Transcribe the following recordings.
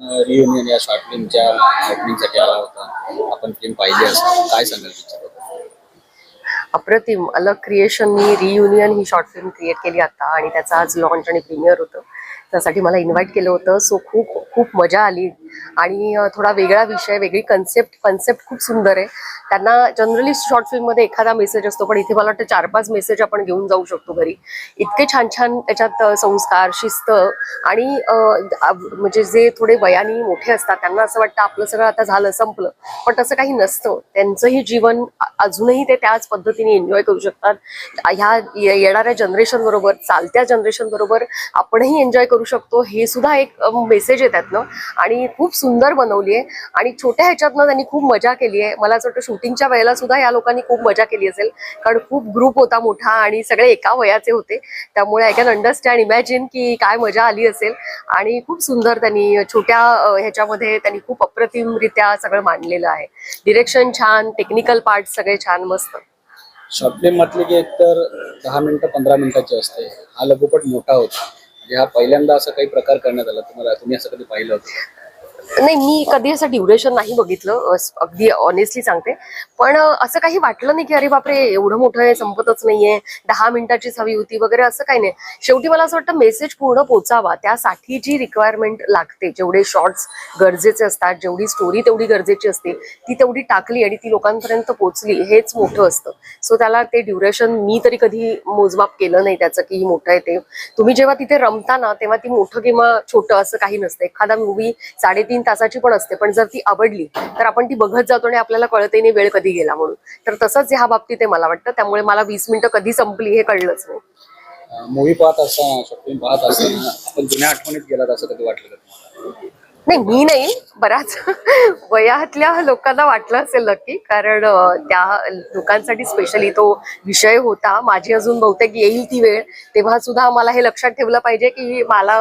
Reunion या short फिल्मच्या ओपनिंगसाठी आला होता. आपण फिल्म पाहिजे असं काय सांगाल पिक्चर अप्रतिम. अलग क्रिएशननी रियुनियन ही शॉर्ट फिल्म क्रिएट केली आता आणि त्याचा आज लॉन्च आणि प्रीमियर होतं. त्यासाठी मला इन्व्हाइट केलं होतं. सो खूप खूप मजा आली. आणि थोडा वेगळा विषय वेगळी कन्सेप्ट कन्सेप्ट खूप सुंदर आहे. त्यांना जनरली शॉर्ट फिल्ममध्ये एखादा मेसेज असतो पण इथे मला वाटतं चार पाच मेसेज आपण घेऊन जाऊ शकतो घरी. इतके छान छान त्याच्यात संस्कार शिस्त आणि म्हणजे जे थोडे वयाने मोठे असतात त्यांना असं वाटतं आपलं सगळं आता झालं संपलं. पण तसं काही नसतं. त्यांचंही जीवन अजूनही ते त्याच पद्धतीने एन्जॉय करू शकतात. ह्या येणाऱ्या जनरेशन बरोबर चालत्या जनरेशन बरोबर आपणही एन्जॉय करू शकतो. हे सुद्धा एक मेसेज आहे त्यातनं आणि खूप सुंदर बनवली आहे. आणि छोट्या ह्याच्यातनं त्यांनी खूप मजा केली आहे. मला असं वाटतं शूटिंगच्या वेळेला सुद्धा या लोकांनी खूप मजा केली असेल. कारण खूप ग्रुप होता मोठा आणि सगळे एका वयाचे होते. त्यामुळे आय कॅन अंडरस्टँड इमॅजिन की काय मजा आली असेल. आणि खूप सुंदर त्यांनी छोट्या ह्याच्यामध्ये त्यांनी खूप अप्रतिमरित्या सगळं मांडलेलं आहे. डिरेक्शन छान टेक्निकल पार्ट सगळे छान मस्त. शॉर्ट फिल्म की एकतर दहा मिनिटं पंधरा मिनिटाची असते. हा लघुपट मोठा होता. म्हणजे हा पहिल्यांदा असा काही प्रकार करण्यात आला. तुम्हाला तुम्ही असं कधी पाहिलं होतं? नाही मी कधी असं ड्युरेशन नाही बघितलं. अगदी ऑनेस्टली सांगते. पण असं काही वाटलं नाही की अरे बापरे एवढं मोठं आहे संपतच नाहीये. दहा मिनिटाचीच हवी होती वगैरे असं काही नाही. शेवटी मला असं वाटतं मेसेज पूर्ण पोचावा. त्यासाठी जी रिक्वायरमेंट लागते जेवढे शॉर्ट्स गरजेचे असतात जेवढी स्टोरी तेवढी गरजेची असते ती तेवढी टाकली आणि ती लोकांपर्यंत पोचली हेच मोठं असतं. सो त्याला ते ड्युरेशन मी तरी कधी मोजमाप केलं नाही त्याचं की मोठं आहे ते. तुम्ही जेव्हा तिथे रमता ना तेव्हा ती मोठं किंवा छोटं असं काही नसतं. एखादा मूवी साडेतीन तीन तासाची पण असते पण जर ती आवडली तर आपण ती बघत जातो आणि आपल्याला कळतही नाही वेळ कधी गेला म्हणून. तर तसंच ह्या बाबतीत आहे मला वाटतं. त्यामुळे मला वीस मिनिटं कधी संपली हे कळलंच नाही. मूवी पाहत असताना शॉपिंग पाहत असताना आपण जुन्या आठवणीत गेलात असं कधी वाटलं नाही मी नाही. बऱ्याच वयातल्या लोकांना वाटलं असेल नक्की. कारण त्या लोकांसाठी स्पेशली तो विषय होता. माझी अजून बहुतेक येईल ती वेळ. तेव्हा सुद्धा मला हे लक्षात ठेवलं पाहिजे की मला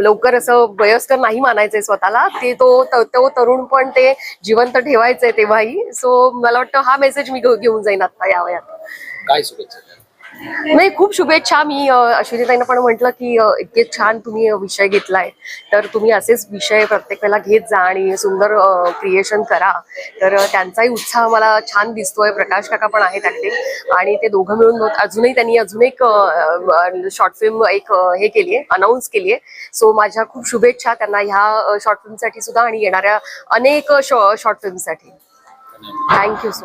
लवकर असं वयस्कर नाही मानायचंय स्वतःला. ते तो तो तरुण पण ते जिवंत ठेवायचंय तेव्हाही. सो मला वाटतं हा मेसेज मी घेऊन जाईन आता या वयात. काय शुभेच्छा? नाही खूप शुभेच्छा. मी अश्विनीताईनं पण म्हटलं की इतके छान तुम्ही विषय घेतलाय. तर तुम्ही असेच विषय प्रत्येक वेळेला घेत जा आणि सुंदर क्रिएशन करा. तर त्यांचाही उत्साह मला छान दिसतोय. प्रकाश काका पण आहेत ऍक्टिव्ह आणि ते दोघं मिळून अजूनही त्यांनी अजून एक शॉर्ट फिल्म एक हे केली आहे अनाऊन्स केली आहे सो माझ्या खूप शुभेच्छा त्यांना ह्या शॉर्ट फिल्मसाठी सुद्धा आणि येणाऱ्या अनेक शॉर्ट फिल्मसाठी थँक्यू सो